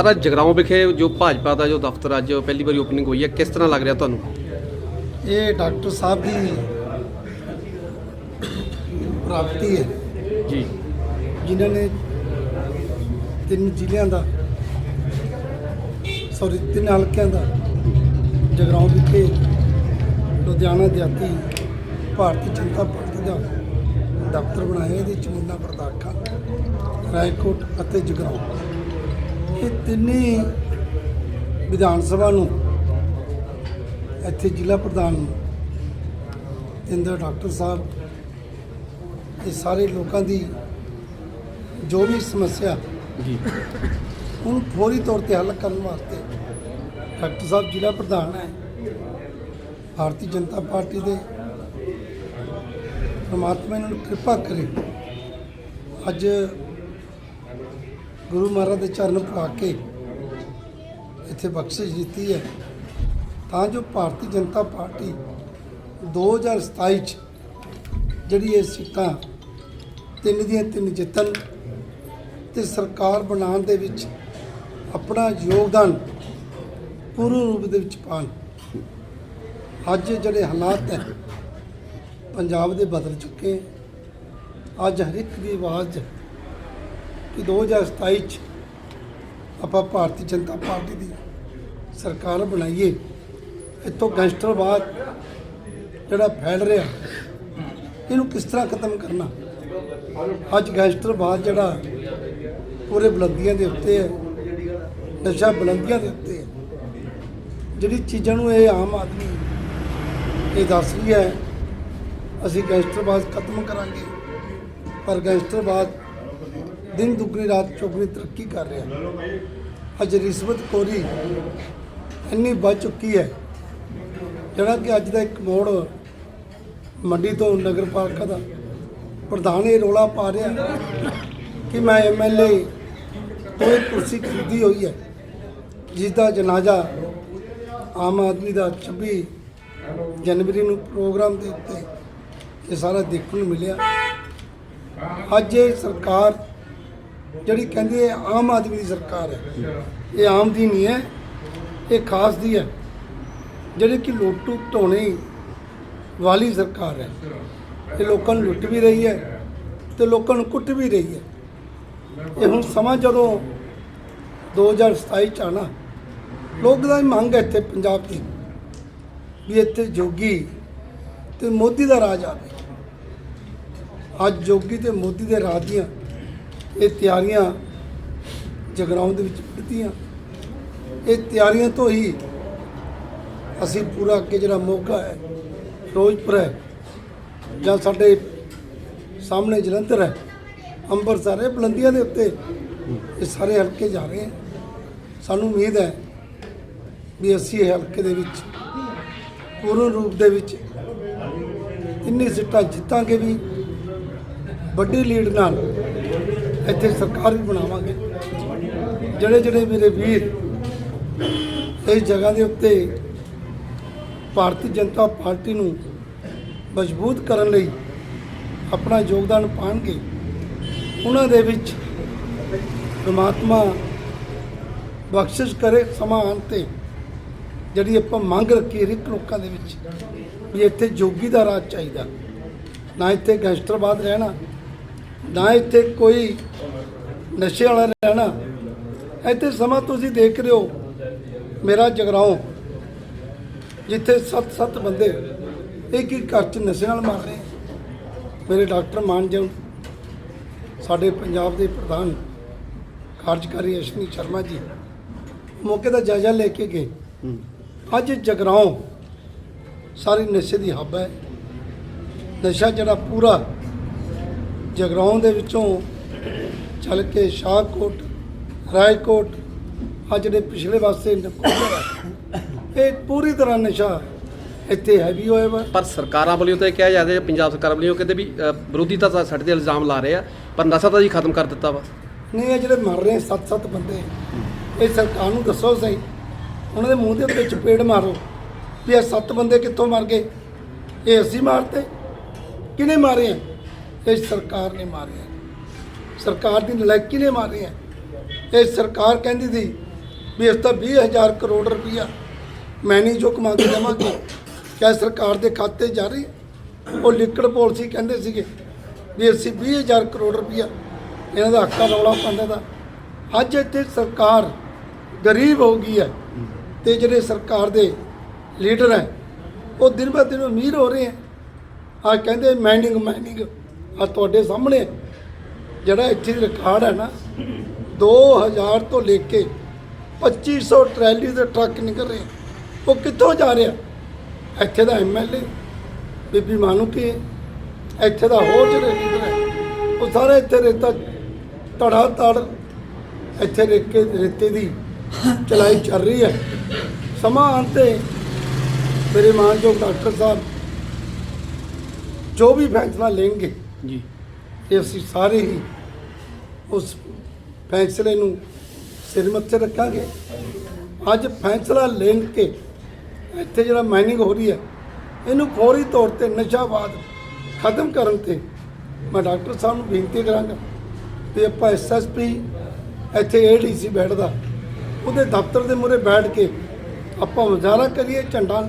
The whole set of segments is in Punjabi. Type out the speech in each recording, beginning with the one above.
ਸਾਰਾ ਜਗਰਾਉਂ ਵਿਖੇ ਜੋ ਭਾਜਪਾ ਦਾ ਜੋ ਦਫ਼ਤਰ ਅੱਜ ਪਹਿਲੀ ਵਾਰੀ ਓਪਨਿੰਗ ਹੋਈ ਹੈ ਕਿਸ ਤਰ੍ਹਾਂ ਲੱਗ ਰਿਹਾ ਤੁਹਾਨੂੰ? ਇਹ ਡਾਕਟਰ ਸਾਹਿਬ ਦੀ ਪ੍ਰਾਪਤੀ ਹੈ। ਜੀ। ਜਿਨ੍ਹਾਂ ਨੇ ਤਿੰਨ ਜ਼ਿਲ੍ਹਿਆਂ ਦਾ ਸੌਰੀ ਤਿੰਨ ਹਲਕਿਆਂ ਦਾ ਜਗਰਾਉਂ ਵਿਖੇ ਲੁਧਿਆਣਾ ਦਿਹਾਤੀ ਭਾਰਤੀ ਜਨਤਾ ਪਾਰਟੀ ਦਾ ਦਫ਼ਤਰ ਬਣਾਇਆ। ਇਹਦੇ ਚ ਮੁੰਨਾ ਪ੍ਰਤਾਖਾ ਰਾਏਕੋਟ ਅਤੇ ਜਗਰਾਉਂ। ਇਹ ਤਿੰਨੇ ਵਿਧਾਨ ਸਭਾ ਨੂੰ ਇੱਥੇ ਜ਼ਿਲ੍ਹਾ ਪ੍ਰਧਾਨ ਇੰਦਰ ਡਾਕਟਰ ਸਾਹਿਬ ਇਹ ਸਾਰੇ ਲੋਕਾਂ ਦੀ ਜੋ ਵੀ ਸਮੱਸਿਆ ਜੀ। ਉਹਨੂੰ ਫੌਰੀ ਤੌਰ ਤੇ ਹੱਲ ਕਰਨ ਵਾਸਤੇ ਡਾਕਟਰ ਸਾਹਿਬ ਜ਼ਿਲ੍ਹਾ ਪ੍ਰਧਾਨ ਹੈ। ਭਾਰਤੀ ਜਨਤਾ ਪਾਰਟੀ ਦੇ ਪਰਮਾਤਮਾ ਇਹਨਾਂ ਨੂੰ ਕਿਰਪਾ ਕਰੇ। ਅੱਜ ਗੁਰੂ ਮਹਾਰਾਜ ਦੇ ਚਰਨ ਪਾ ਕੇ ਇੱਥੇ ਬਖਸ਼ਿਸ਼ ਦਿੱਤੀ ਹੈ ਤਾਂ ਜੋ ਭਾਰਤੀ ਜਨਤਾ ਪਾਰਟੀ 2027 ਚ ਜਿਹੜੀ ਇਹ ਸੀਟਾਂ ਤਿੰਨ ਦੀਆਂ ਤਿੰਨ ਜਿੱਤਣ ਤੇ ਸਰਕਾਰ ਬਣਾਉਣ ਦੇ ਵਿੱਚ ਆਪਣਾ ਯੋਗਦਾਨ ਪੂਰਨ ਰੂਪ ਦੇ ਵਿੱਚ ਪਾਉਣ, ਅੱਜ ਜਿਹੜੇ ਹਾਲਾਤ ਹੈ, ਪੰਜਾਬ ਦੇ ਬਦਲ ਚੁੱਕੇ ਹੈ। ਅੱਜ ਹਰ ਇੱਕ ਦੀ ਆਵਾਜ਼ ਕਿ 2027 ਚ ਆਪਾਂ ਭਾਰਤੀ ਜਨਤਾ ਪਾਰਟੀ ਦੀ ਸਰਕਾਰ ਬਣਾਈਏ, ਇੱਥੋਂ ਗੈਂਗਸਟਰਵਾਦ ਜਿਹੜਾ ਫੈਲ ਰਿਹਾ, ਇਹਨੂੰ ਕਿਸ ਤਰ੍ਹਾਂ ਖਤਮ ਕਰਨਾ? ਅੱਜ ਗੈਂਗਸਟਰਵਾਦ ਜਿਹੜਾ ਪੂਰੇ ਬੁਲੰਦੀਆਂ ਦੇ ਉੱਤੇ ਹੈ, ਨਸ਼ਾ ਬੁਲੰਦੀਆਂ ਦੇ ਉੱਤੇ ਹੈ, ਜਿਹੜੀ ਚੀਜ਼ਾਂ ਨੂੰ ਇਹ ਆਮ ਆਦਮੀ ਇਹ ਦੱਸ ਰਹੀ ਹੈ, ਅਸੀਂ ਗੈਂਗਸਟਰਵਾਦ ਖਤਮ ਕਰਾਂਗੇ, ਪਰ ਗੈਂਗਸਟਰਵਾਦ ਦਿਨ ਦੁੱਗਣੀ ਰਾਤ ਚੌਗਣੀ ਤਰੱਕੀ ਕਰ ਰਿਹਾ। ਅੱਜ ਰਿਸ਼ਵਤਖੋਰੀ ਇੰਨੀ ਵੱਧ ਚੁੱਕੀ ਹੈ, ਜਿਹੜਾ ਕਿ ਅੱਜ ਦਾ ਇੱਕ ਮੋੜ ਮੰਡੀ ਤੋਂ ਨਗਰ ਪਾਲਿਕਾ ਦਾ ਪ੍ਰਧਾਨ ਇਹ ਰੋਲਾ ਪਾ ਰਿਹਾ ਕਿ ਮੈਂ ਐਮਐਲਏ ਤੋਂ ਇੱਕ ਕੁਰਸੀ ਖਰੀਦੀ ਹੋਈ ਹੈ ਜਿਸ ਦਾ ਜਨਾਜ਼ਾ ਆਮ ਆਦਮੀ ਦਾ 26 ਜਨਵਰੀ ਨੂੰ ਪ੍ਰੋਗਰਾਮ ਦੇ ਉੱਤੇ ਇਹ ਸਾਰਾ ਦੇਖਣ ਨੂੰ ਮਿਲਿਆ। ਅੱਜ ਇਹ ਸਰਕਾਰ ਜਿਹੜੀ ਕਹਿੰਦੀ ਆਮ ਆਦਮੀ ਦੀ ਸਰਕਾਰ ਹੈ। ਇਹ ਆਮ ਦੀ ਨਹੀਂ ਹੈ, ਇਹ ਖਾਸ ਦੀ ਹੈ। ਜਿਹੜੀ ਕਿ ਲੁੱਟੂ ਢੋਣੇ ਵਾਲੀ ਸਰਕਾਰ ਹੈ। ਇਹ ਲੋਕਾਂ ਨੂੰ ਲੁੱਟ ਵੀ ਰਹੀ ਹੈ ਤੇ ਲੋਕਾਂ ਨੂੰ ਕੁੱਟ ਵੀ ਰਹੀ ਹੈ। ਇਹ ਹੁਣ ਸਮਾਂ ਜਦੋਂ 2027 ਚ ਆਣਾ ਲੋਕ ਦਾ ਮੰਗ ਹੈ ਇੱਥੇ ਪੰਜਾਬ ਦੀ ਵੀ ਇੱਥੇ ਜੋਗੀ ਤੇ ਮੋਦੀ ਦਾ ਰਾਜ ਆਵੇ। ਅੱਜ ਜੋਗੀ ਤੇ ਮੋਦੀ ਦੇ ਰਾਜ ਦੀਆਂ ਇਹ ਤਿਆਰੀਆਂ ਜਗਰਾਉਂ ਦੇ ਵਿੱਚ ਵਿੱਢੀਆਂ ਇਹ ਤਿਆਰੀਆਂ ਤੋਂ ਹੀ ਅਸੀਂ ਪੂਰਾ ਅੱਗੇ ਜਿਹੜਾ ਮੋਗਾ ਹੈ, ਫਿਰੋਜ਼ਪੁਰ ਹੈ, ਜਾਂ ਸਾਡੇ ਸਾਹਮਣੇ ਜਲੰਧਰ ਹੈ, ਅੰਮ੍ਰਿਤਸਰ ਹੈ, ਬੁਲੰਦੀਆਂ ਦੇ ਉੱਤੇ ਇਹ ਸਾਰੇ ਹਲਕੇ ਜਾ ਰਹੇ ਹੈ। ਸਾਨੂੰ ਉਮੀਦ ਹੈ ਵੀ ਅਸੀਂ ਇਹ ਹਲਕੇ ਦੇ ਵਿੱਚ ਪੂਰਨ ਰੂਪ ਦੇ ਵਿੱਚ ਇੰਨੀ ਸੀਟਾਂ ਜਿੱਤਾਂਗੇ ਵੀ ਵੱਡੀ ਲੀਡ ਨਾਲ ਇੱਥੇ ਸਰਕਾਰ ਵੀ ਬਣਾਵਾਂਗੇ। ਜਿਹੜੇ ਜਿਹੜੇ ਮੇਰੇ ਵੀਰ ਇਸ ਜਗ੍ਹਾ ਦੇ ਉੱਤੇ ਭਾਰਤੀ ਜਨਤਾ ਪਾਰਟੀ ਨੂੰ ਮਜ਼ਬੂਤ ਕਰਨ ਲਈ ਆਪਣਾ ਯੋਗਦਾਨ ਪਾਉਣਗੇ ਉਹਨਾਂ ਦੇ ਵਿੱਚ ਪ੍ਰਮਾਤਮਾ ਬਖਸ਼ਿਸ਼ ਕਰੇ ਸਮਾਂ ਆਉਣ ਤੇ, ਜਿਹੜੀ ਆਪਾਂ ਮੰਗ ਰੱਖੀ ਰਿਕ ਲੋਕਾਂ ਦੇ ਵਿੱਚ, ਵੀ ਇੱਥੇ ਜੋਗੀ ਦਾ ਰਾਜ ਚਾਹੀਦਾ। ਨਾ ਇੱਥੇ ਗੈਂਗਸਟਰਵਾਦ ਰਹਿਣਾ ਨਾ ਇੱਥੇ ਕੋਈ ਨਸ਼ੇ ਵਾਲਾ ਰਹਿਣਾ। ਇੱਥੇ ਸਮਾਂ ਤੁਸੀਂ ਦੇਖ ਰਹੇ ਹੋ ਮੇਰਾ ਜਗਰਾਉਂ ਜਿੱਥੇ ਸੱਤ ਸੱਤ ਬੰਦੇ ਇੱਕ ਇੱਕ ਘਰ ਚ ਨਸ਼ੇ ਨਾਲ ਮਰ ਰਹੇ। ਮੇਰੇ ਡਾਕਟਰ ਮਾਨਜਨ ਸਾਡੇ ਪੰਜਾਬ ਦੇ ਪ੍ਰਧਾਨ ਕਾਰਜਕਾਰੀ ਅਸ਼ਵਨੀ ਸ਼ਰਮਾ ਜੀ ਮੌਕੇ ਦਾ ਜਾਇਜ਼ਾ ਲੈ ਕੇ ਗਏ। ਅੱਜ ਜਗਰਾਉਂ ਸਾਰੀ ਨਸ਼ੇ ਦੀ ਹੱਬ ਹੈ। ਨਸ਼ਾ ਜਿਹੜਾ ਪੂਰਾ ਜਗਰਾਉਂ ਦੇ ਵਿੱਚੋਂ ਚੱਲ ਕੇ ਸ਼ਾਹਕੋਟ ਰਾਏਕੋਟ ਆ ਜਿਹੜੇ ਪਿਛਲੇ ਪਾਸੇ ਨਕੋਦਰ ਹੈ ਇਹ ਪੂਰੀ ਤਰ੍ਹਾਂ ਨਸ਼ਾ ਇੱਥੇ ਹੈਵੀ ਹੋਇਆ ਵਾ। ਪਰ ਸਰਕਾਰਾਂ ਵੱਲੋਂ ਤਾਂ ਇਹ ਕਿਹਾ ਜਾ ਰਿਹਾ ਪੰਜਾਬ ਸਰਕਾਰ ਵੱਲੋਂ ਕਹਿੰਦੇ ਵੀ ਵਿਰੋਧੀ ਤਾਂ ਸਾਡੇ ਤੇ ਇਲਜ਼ਾਮ ਲਾ ਰਹੇ ਆ ਪਰ ਨਸ਼ਾ ਤਾਂ ਜੀ ਖਤਮ ਕਰ ਦਿੱਤਾ ਵਾ। ਨਹੀਂ ਇਹ ਜਿਹੜੇ ਮਰ ਰਹੇ ਸੱਤ ਸੱਤ ਬੰਦੇ ਇਹ ਸਰਕਾਰ ਨੂੰ ਦੱਸੋ ਸਹੀ। ਉਹਨਾਂ ਦੇ ਮੂੰਹ ਦੇ ਉੱਤੇ ਚਪੇੜ ਮਾਰੋ ਵੀ ਇਹ ਸੱਤ ਬੰਦੇ ਕਿੱਥੋਂ ਮਰ ਗਏ? ਇਹ ਅਸੀਂ ਮਾਰਤੇ ਕਿਹਨੇ ਮਾਰੇ ਆ? ਇਹ ਸਰਕਾਰ ਨੇ ਮਾਰਿਆ ਸਰਕਾਰ ਦੀ ਨਲਾਇਕੀ ਨੇ ਮਾਰੇ ਆ ਇਹ ਸਰਕਾਰ ਕਹਿੰਦੀ ਸੀ ਵੀ ਇਸ ਤਾਂ 20000 ਕਰੋੜ ਰੁਪਈਆ ਮੈਨੀ ਜੋ ਕਮਾ ਕੇ ਦੇਵਾਂਗੇ। ਕਿਆ ਸਰਕਾਰ ਦੇ ਖਾਤੇ ਜਾ ਰਹੀ ਉਹ ਲਿਕੜ ਪਾਲਿਸੀ ਕਹਿੰਦੇ ਸੀਗੇ ਵੀ ਅਸੀਂ 20000 ਕਰੋੜ ਰੁਪਈਆ ਇਹਨਾਂ ਦਾ ਹੱਕਾ ਰੌਲਾ ਪਾਉਂਦਾ ਦਾ ਅੱਜ ਇੱਥੇ ਸਰਕਾਰ ਗਰੀਬ ਹੋ ਗਈ ਹੈ ਤੇ ਜਿਹੜੇ ਸਰਕਾਰ ਦੇ ਲੀਡਰ ਹੈ, ਉਹ ਦਿਨ ਬਾ ਦਿਨ ਅਮੀਰ ਹੋ ਰਹੇ ਹੈ। ਆ ਕਹਿੰਦੇ ਮਾਈਨਿੰਗ ਮਾਈਨਿੰਗ ਆ ਤੁਹਾਡੇ ਸਾਹਮਣੇ ਜਿਹੜਾ ਇੱਥੇ ਰਿਕਾਰਡ ਹੈ ਨਾ 2000 ਤੋਂ ਲੈ ਕੇ 2500 ਟਰੈਲੀ ਦੇ ਟਰੱਕ ਨਿਕਲ ਰਹੇ ਉਹ ਕਿੱਥੋਂ ਜਾ ਰਿਹਾ ਇੱਥੇ ਦਾ ਐਮਐਲਏ ਬੀਬੀ ਮਾਨੂਕੀ ਹੈ? ਇੱਥੇ ਦਾ ਹੋਰ ਜਿਹੜੇ ਲੀਡਰ ਹੈ, ਉਹ ਸਾਰੇ ਇੱਥੇ ਰੇਤਾ ਧੜਾ ਧੜ ਇੱਥੇ ਰੇਕੇ ਰੇਤੇ ਦੀ ਚਲਾਈ ਚੱਲ ਰਹੀ ਹੈ। ਸਮਾਂ ਆਉਣ ਤੇ ਮੇਰੇ ਮਾਨਯੋਗ ਡਾਕਟਰ ਸਾਹਿਬ ਜੋ ਵੀ ਫੈਸਲਾ ਲੈਣਗੇ ਜੀ। ਇਹ ਅਸੀਂ ਸਾਰੇ ਹੀ ਉਸ ਫੈਸਲੇ ਨੂੰ ਸਿਰ ਮੱਥੇ ਰੱਖਾਂਗੇ। ਅੱਜ ਫੈਸਲਾ ਲੈਣ ਕੇ ਇੱਥੇ ਜਿਹੜਾ ਮਾਈਨਿੰਗ ਹੋ ਰਹੀ ਹੈ, ਇਹਨੂੰ ਫੌਰੀ ਤੌਰ ਤੇ ਨਸ਼ਾਵਾਦ ਖਤਮ ਕਰਨ ਤੇ ਮੈਂ ਡਾਕਟਰ ਸਾਹਿਬ ਨੂੰ ਬੇਨਤੀ ਕਰਾਂਗਾ ਤੇ ਆਪਾਂ ਐਸਐਸਪੀ ਇੱਥੇ ਏਡੀਸੀ ਬੈਠਦਾ ਉਹਦੇ ਦਫ਼ਤਰ ਦੇ ਮੂਹਰੇ ਬੈਠ ਕੇ ਆਪਾਂ ਮੁਜ਼ਾਹਰਾ ਕਰੀਏ, ਝੰਡਾ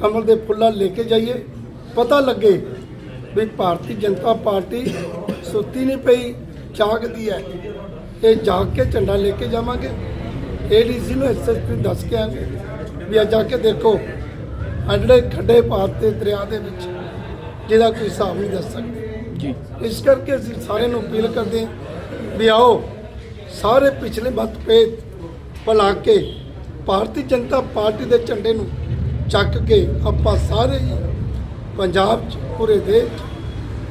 ਕਮਲ ਦੇ ਫੁੱਲਾਂ ਲੈ ਕੇ ਜਾਈਏ। ਪਤਾ ਲੱਗੇ ਵੀ ਭਾਰਤੀ ਜਨਤਾ ਪਾਰਟੀ ਸੁੱਤੀ ਨਹੀਂ ਪਈ ਜਾਗਦੀ ਹੈ। ਇਹ ਜਾਗ ਕੇ ਝੰਡਾ ਲੈ ਕੇ ਜਾਵਾਂਗੇ। ਏਡੀਸੀ ਨੂੰ ਐਸਐਸਪੀ ਦੱਸ ਕੇ ਆਂਗੇ ਵੀ ਅੱਜ ਜਾ ਕੇ ਦੇਖੋ ਜਿਹੜੇ ਖੱਡੇ ਪਾਤੇ ਦਰਿਆ ਦੇ ਵਿੱਚ ਜਿਹਦਾ ਕੋਈ ਹਿਸਾਬ ਨਹੀਂ ਦੱਸ ਸਕਦੇ। ਜੀ। ਇਸ ਕਰਕੇ ਅਸੀਂ ਸਾਰਿਆਂ ਨੂੰ ਅਪੀਲ ਕਰਦੇ ਹਾਂ ਵੀ ਆਓ ਸਾਰੇ ਪਿਛਲੇ ਮਤਭੇਦ ਭੁਲਾ ਕੇ ਭਾਰਤੀ ਜਨਤਾ ਪਾਰਟੀ ਦੇ ਝੰਡੇ ਨੂੰ ਚੱਕ ਕੇ ਆਪਾਂ ਸਾਰੇ ਹੀ ਪੰਜਾਬ 'ਚ ਪੂਰੇ ਦੇਸ਼ 'ਚ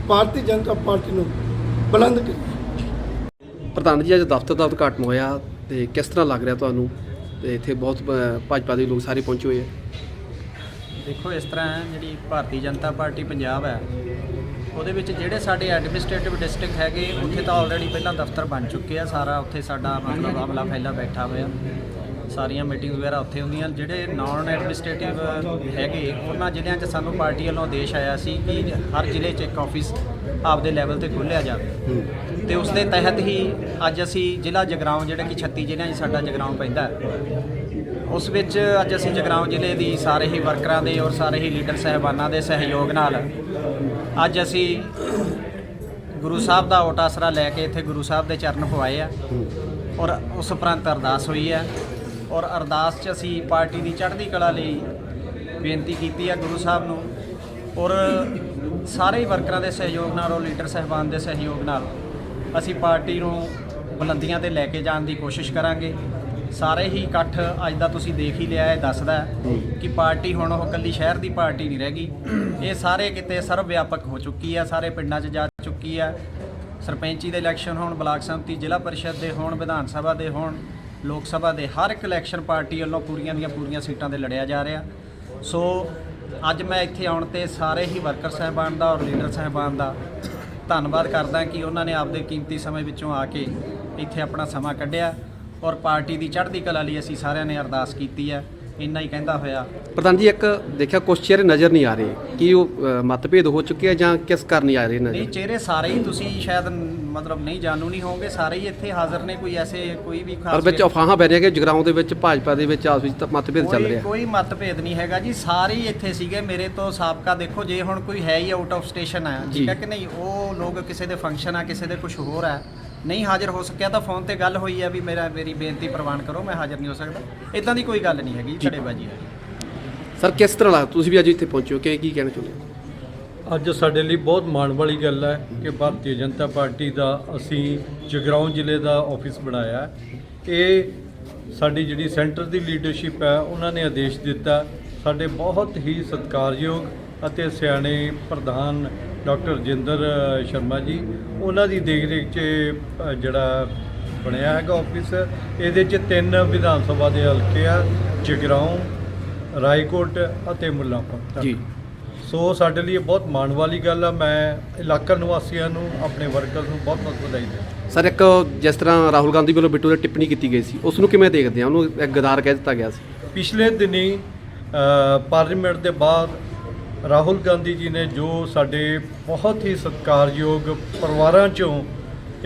ਭਾਰਤੀ ਜਨਤਾ ਪਾਰਟੀ ਨੂੰ ਬੁਲੰਦ ਪ੍ਰਧਾਨ ਜੀ ਅੱਜ ਦਫ਼ਤਰ ਦਾ ਉਦਘਾਟਨ ਹੋਇਆ ਤੇ ਕਿਸ ਤਰ੍ਹਾਂ ਲੱਗ ਰਿਹਾ ਤੁਹਾਨੂੰ? ਤੇ ਇੱਥੇ ਬਹੁਤ ਭਾਜਪਾ ਦੇ ਲੋਕ ਸਾਰੇ ਪਹੁੰਚੇ ਹੋਏ ਆ। ਦੇਖੋ ਇਸ ਤਰ੍ਹਾਂ ਜਿਹੜੀ ਭਾਰਤੀ ਜਨਤਾ ਪਾਰਟੀ ਪੰਜਾਬ ਹੈ ਉਹਦੇ ਵਿੱਚ ਜਿਹੜੇ ਸਾਡੇ ਐਡਮਿਨਿਸਟ੍ਰੇਟਿਵ ਡਿਸਟ੍ਰਿਕਟ ਹੈਗੇ ਉੱਥੇ ਤਾਂ ਆਲਰੇਡੀ ਪਹਿਲਾਂ ਦਫ਼ਤਰ ਬਣ ਚੁੱਕੇ ਆ ਸਾਰਾ ਉੱਥੇ ਸਾਡਾ ਮਤਲਬ ਅਮਲਾ ਫੈਲਾ ਬੈਠਾ ਹੋਇਆ। ਸਾਰੀਆਂ ਮੀਟਿੰਗ ਵਗੈਰਾ ਉੱਥੇ ਹੁੰਦੀਆਂ। ਜਿਹੜੇ ਨਾਨ ਐਡਮਿਨਿਸਟ੍ਰੇਟਿਵ ਹੈਗੇ ਉਹਨਾਂ ਜ਼ਿਲ੍ਹਿਆਂ 'ਚ ਸਾਨੂੰ ਪਾਰਟੀ ਵੱਲੋਂ ਆਦੇਸ਼ ਆਇਆ ਸੀ ਕਿ ਹਰ ਜ਼ਿਲ੍ਹੇ 'ਚ ਇੱਕ ਆਫਿਸ ਆਪਦੇ ਲੈਵਲ ਤੇ ਖੋਲ੍ਹਿਆ ਜਾਵੇ। ਤੇ ਉਸ ਦੇ ਤਹਿਤ ਹੀ ਅੱਜ ਅਸੀਂ ਜ਼ਿਲ੍ਹਾ ਜਗਰਾਉਂ ਜਿਹੜਾ ਕਿ 36 ਜ਼ਿਲ੍ਹਿਆਂ 'ਚ ਸਾਡਾ ਜਗਰਾਉਂ ਪੈਂਦਾ ਉਸ ਵਿੱਚ ਅੱਜ ਅਸੀਂ ਜਗਰਾਉਂ ਜ਼ਿਲ੍ਹੇ ਦੀ ਸਾਰੇ ਹੀ ਵਰਕਰਾਂ ਦੇ ਔਰ ਸਾਰੇ ਹੀ ਲੀਡਰ ਸਹਿਬਾਨਾਂ ਦੇ ਸਹਿਯੋਗ ਨਾਲ ਅੱਜ ਅਸੀਂ ਗੁਰੂ ਸਾਹਿਬ ਦਾ ਓਟ ਆਸਰਾ ਲੈ ਕੇ ਇੱਥੇ ਗੁਰੂ ਸਾਹਿਬ ਦੇ ਚਰਨ ਪਵਾਏ ਆ। ਔਰ ਉਸ ਉਪਰੰਤ ਅਰਦਾਸ ਹੋਈ ਹੈ। ਔਰ ਅਰਦਾਸ 'ਚ ਅਸੀਂ ਪਾਰਟੀ ਦੀ ਚੜ੍ਹਦੀ ਕਲਾ ਲਈ ਬੇਨਤੀ ਕੀਤੀ ਹੈ ਗੁਰੂ ਸਾਹਿਬ ਨੂੰ ਔਰ ਸਾਰੇ ਹੀ ਵਰਕਰਾਂ ਦੇ ਸਹਿਯੋਗ ਨਾਲ ਔਰ ਲੀਡਰ ਸਹਿਬਾਨ ਦੇ ਸਹਿਯੋਗ ਨਾਲ ਅਸੀਂ ਪਾਰਟੀ ਨੂੰ ਬੁਲੰਦੀਆਂ ਤੇ ਲੈ ਕੇ ਜਾਣ ਦੀ ਕੋਸ਼ਿਸ਼ ਕਰਾਂਗੇ। ਸਾਰੇ ਹੀ ਇਕੱਠ ਅੱਜ ਦਾ ਤੁਸੀਂ ਦੇਖ ਹੀ ਲਿਆ ਹੈ ਦੱਸਦਾ ਕਿ ਪਾਰਟੀ ਹੁਣ ਉਹ ਇਕੱਲੀ ਸ਼ਹਿਰ ਦੀ ਪਾਰਟੀ ਨਹੀਂ ਰਹਿ ਗਈ। ਇਹ ਸਾਰੇ ਕਿਤੇ ਸਰਵ ਵਿਆਪਕ ਹੋ ਚੁੱਕੀ ਹੈ ਸਾਰੇ ਪਿੰਡਾਂ 'ਚ ਜਾ ਚੁੱਕੀ ਹੈ ਸਰਪੰਚੀ ਦੇ ਇਲੈਕਸ਼ਨ ਹੋਣ, ਬਲਾਕ ਸੰਮਤੀ, ਜ਼ਿਲ੍ਹਾ ਪਰਿਸ਼ਦ ਦੇ ਹੋਣ, ਵਿਧਾਨ ਸਭਾ ਦੇ ਹੋਣ ਲੋਕ ਸਭਾ ਦੇ ਹਰ ਇੱਕ ਇਲੈਕਸ਼ਨ ਪਾਰਟੀ ਵੱਲੋਂ ਪੂਰੀਆਂ ਦੀਆਂ ਪੂਰੀਆਂ ਸੀਟਾਂ ਤੇ ਲੜਿਆ ਜਾ ਰਿਹਾ। ਸੋ ਅੱਜ ਮੈਂ ਇੱਥੇ ਆਉਣ ਤੇ ਸਾਰੇ ਹੀ ਵਰਕਰ ਸਹਿਬਾਨ ਦਾ ਔਰ ਲੀਡਰ ਸਹਿਬਾਨ ਦਾ ਧੰਨਵਾਦ ਕਰਦਾ ਕਿ ਉਹਨਾਂ ਨੇ ਆਪਦੇ ਕੀਮਤੀ ਸਮੇਂ ਵਿੱਚੋਂ ਆ ਕੇ ਇੱਥੇ ਆਪਣਾ ਸਮਾਂ ਕੱਢਿਆ ਔਰ ਪਾਰਟੀ ਦੀ ਚੜ੍ਹਦੀ ਕਲਾ ਲਈ ਅਸੀਂ ਸਾਰਿਆਂ ਨੇ ਅਰਦਾਸ ਕੀਤੀ ਹੈ। ਇੰਨਾ ਹੀ ਕਹਿੰਦਾ ਹੋਇਆ। ਪ੍ਰਧਾਨ ਜੀ ਇੱਕ ਦੇਖਿਆ ਕੁਛ ਚਿਹਰੇ ਨਜ਼ਰ ਨਹੀਂ ਆ ਰਹੇ। ਕੀ ਉਹ ਮਤਭੇਦ ਹੋ ਚੁੱਕੇ ਆ ਜਾਂ ਕਿਸ ਕਾਰਨ ਨਹੀਂ ਆ ਰਹੇ ਨਹੀਂ ਨਜ਼ਰ ਚਿਹਰੇ ਸਾਰੇ ਹੀ ਤੁਸੀਂ ਸ਼ਾਇਦ ਮਤਲਬ ਨਹੀਂ ਜਾਣੂ ਨਹੀਂ ਹੋਵੋਗੇ ਸਾਰੇ ਹੀ ਇੱਥੇ ਹਾਜ਼ਰ ਨੇ ਕੋਈ ਐਸੇ ਕੋਈ ਵੀ ਪਰ ਖਾਸ ਵਿੱਚ ਅਫਵਾਹਾਂ ਪੈ ਰਹੀਆਂ ਕਿ ਜਗਰਾਉਂ ਦੇ ਵਿੱਚ ਭਾਜਪਾ ਦੇ ਵਿੱਚ ਆਪਸ ਵਿੱਚ ਮਤਭੇਦ ਚੱਲ ਰਿਹਾ। ਕੋਈ ਮਤਭੇਦ ਨਹੀਂ ਹੈਗਾ ਜੀ ਸਾਰੇ ਹੀ ਇੱਥੇ ਸੀਗੇ ਮੇਰੇ ਤੋਂ ਸਾਬਕਾ ਦੇਖੋ ਜੇ ਹੁਣ ਕੋਈ ਹੈ ਹੀ ਆਊਟ ਆਫ ਸਟੇਸ਼ਨ ਜੀ। ਠੀਕ ਹੈ ਕਿ ਨਹੀਂ ਉਹ ਲੋਕ ਕਿਸੇ ਦੇ ਫੰਕਸ਼ਨ ਆ ਕਿਸੇ ਦੇ ਕੁਝ ਹੋਰ ਹੈ ਨਹੀਂ ਹਾਜ਼ਰ ਹੋ ਸਕਿਆ ਤਾਂ ਫੋਨ ਤੇ ਗੱਲ ਹੋਈ ਹੈ ਵੀ ਮੇਰਾ ਮੇਰੀ ਬੇਨਤੀ ਪ੍ਰਵਾਨ ਕਰੋ ਮੈਂ ਹਾਜ਼ਰ ਨਹੀਂ ਹੋ ਸਕਦਾ ਇਦਾਂ ਦੀ ਕੋਈ ਗੱਲ ਨਹੀਂ ਹੈਗੀ ਛੜੇਬਾਜੀ ਹੈ ਸਰ ਕਿਸ ਤਰ੍ਹਾਂ ਲੱਗ ਤੁਸੀਂ ਵੀ ਅੱਜ ਇੱਥੇ ਪਹੁੰਚੇ ਹੋ ਕਿ ਕੀ ਕਹਿਣਾ ਚਾਹੁੰਦੇ ਹੋ? ਅੱਜ ਸਾਡੇ ਲਈ ਬਹੁਤ ਮਾਣ ਵਾਲੀ ਗੱਲ ਹੈ ਕਿ ਭਾਰਤੀ ਜਨਤਾ ਪਾਰਟੀ ਦਾ ਅਸੀਂ ਜਗਰਾਉਂ ਜ਼ਿਲ੍ਹੇ ਦਾ ਆਫਿਸ ਬਣਾਇਆ ਇਹ ਸਾਡੀ ਜਿਹੜੀ ਸੈਂਟਰ ਦੀ ਲੀਡਰਸ਼ਿਪ ਹੈ, ਉਹਨਾਂ ਨੇ ਆਦੇਸ਼ ਦਿੱਤਾ। ਸਾਡੇ ਬਹੁਤ ਹੀ ਸਤਿਕਾਰਯੋਗ ਅਤੇ ਸਿਆਣੇ ਪ੍ਰਧਾਨ ਡਾਕਟਰ ਜਿੰਦਰ ਸ਼ਰਮਾ ਜੀ, ਉਹਨਾਂ ਦੀ ਦੇਖਰੇਖ 'ਚ ਜਿਹੜਾ ਬਣਿਆ ਹੈਗਾ ਆਫਿਸ, ਇਹਦੇ 'ਚ ਤਿੰਨ ਵਿਧਾਨ ਸਭਾ ਦੇ ਹਲਕੇ ਆ, ਜਗਰਾਉਂ, ਰਾਏਕੋਟ ਅਤੇ ਮੁੱਲਾਂਪੁਰ। ਜੀ। ਸੋ ਸਾਡੇ ਲਈ ਇਹ ਬਹੁਤ ਮਾਣ ਵਾਲੀ ਗੱਲ ਆ। ਮੈਂ ਇਲਾਕਾ ਨਿਵਾਸੀਆਂ ਨੂੰ ਆਪਣੇ ਵਰਕਰਸ ਨੂੰ ਬਹੁਤ ਬਹੁਤ ਵਧਾਈ ਦਿੰਦਾ। ਸਰ ਇੱਕ ਜਿਸ ਤਰ੍ਹਾਂ ਰਾਹੁਲ ਗਾਂਧੀ ਵੱਲੋਂ ਬਿੱਟੂ ਤੇ ਟਿੱਪਣੀ ਕੀਤੀ ਗਈ ਸੀ ਉਸ ਨੂੰ ਕਿਵੇਂ ਦੇਖਦੇ ਆ? ਉਹਨੂੰ ਇੱਕ ਗਦਾਰ ਕਹਿ ਦਿੱਤਾ ਗਿਆ ਸੀ। ਪਿਛਲੇ ਦਿਨੀ ਪਾਰਲੀਮੈਂਟ ਦੇ ਬਾਅਦ ਰਾਹੁਲ ਗਾਂਧੀ ਜੀ ਨੇ ਜੋ ਸਾਡੇ ਬਹੁਤ ਹੀ ਸਤਿਕਾਰਯੋਗ ਪਰਿਵਾਰਾਂ ਚੋਂ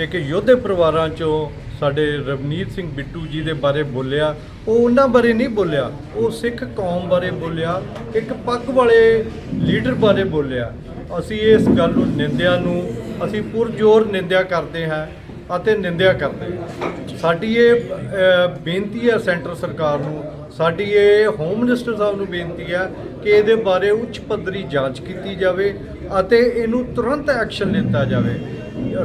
ਇੱਕ ਯੋਧੇ ਪਰਿਵਾਰਾਂ ਚੋਂ ਸਾਡੇ ਰਵਨੀਤ ਸਿੰਘ ਬਿੱਟੂ ਜੀ ਦੇ ਬਾਰੇ ਬੋਲਿਆ, ਉਹ ਉਹਨਾਂ ਬਾਰੇ ਨਹੀਂ ਬੋਲਿਆ, ਉਹ ਸਿੱਖ ਕੌਮ ਬਾਰੇ ਬੋਲਿਆ, ਇੱਕ ਪੱਗ ਵਾਲੇ ਲੀਡਰ ਬਾਰੇ ਬੋਲਿਆ। ਅਸੀਂ ਇਸ ਗੱਲ ਨੂੰ ਨਿੰਦਿਆ ਨੂੰ, ਅਸੀਂ ਪੁਰਜੋਰ ਨਿੰਦਿਆ ਕਰਦੇ ਹਾਂ ਅਤੇ ਨਿੰਦਿਆ ਕਰਦੇ ਹਾਂ। ਸਾਡੀ ਇਹ ਬੇਨਤੀ ਹੈ ਸੈਂਟਰ ਸਰਕਾਰ ਨੂੰ, ਸਾਡੀ ਇਹ ਹੋਮ ਮਿਨਿਸਟਰ ਸਾਹਿਬ ਨੂੰ ਬੇਨਤੀ ਹੈ ਕਿ ਇਹਦੇ ਬਾਰੇ ਉੱਚ ਪੱਧਰੀ ਜਾਂਚ ਕੀਤੀ ਜਾਵੇ ਅਤੇ ਇਹਨੂੰ ਤੁਰੰਤ ਐਕਸ਼ਨ ਲਿੱਤਾ ਜਾਵੇ।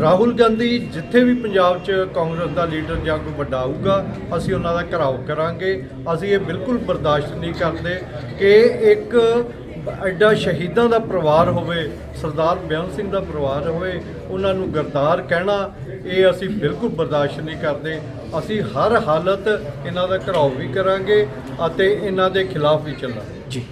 ਰਾਹੁਲ ਗਾਂਧੀ ਜਿੱਥੇ ਵੀ ਪੰਜਾਬ 'ਚ ਕਾਂਗਰਸ ਦਾ ਲੀਡਰ ਜਾਂ ਕੋਈ ਵੱਡਾ ਆਊਗਾ, ਅਸੀਂ ਉਹਨਾਂ ਦਾ ਘਰਾਓ ਕਰਾਂਗੇ। ਅਸੀਂ ਇਹ ਬਿਲਕੁਲ ਬਰਦਾਸ਼ਤ ਨਹੀਂ ਕਰਦੇ ਕਿ ਇੱਕ ਐਡਾ ਸ਼ਹੀਦਾਂ ਦਾ ਪਰਿਵਾਰ ਹੋਵੇ, ਸਰਦਾਰ ਬਿਆਨ ਸਿੰਘ ਦਾ ਪਰਿਵਾਰ ਹੋਵੇ, ਉਹਨਾਂ ਨੂੰ ਗਰਦਾਰ ਕਹਿਣਾ, ਇਹ ਅਸੀਂ ਬਿਲਕੁਲ ਬਰਦਾਸ਼ਤ ਨਹੀਂ ਕਰਦੇ। ਅਸੀਂ ਹਰ ਹਾਲਤ ਇਹਨਾਂ ਦਾ ਘਰਾਓ ਵੀ ਕਰਾਂਗੇ ਅਤੇ ਇਹਨਾਂ ਦੇ ਖਿਲਾਫ ਵੀ ਚੱਲਾਂਗੇ। ਜੀ।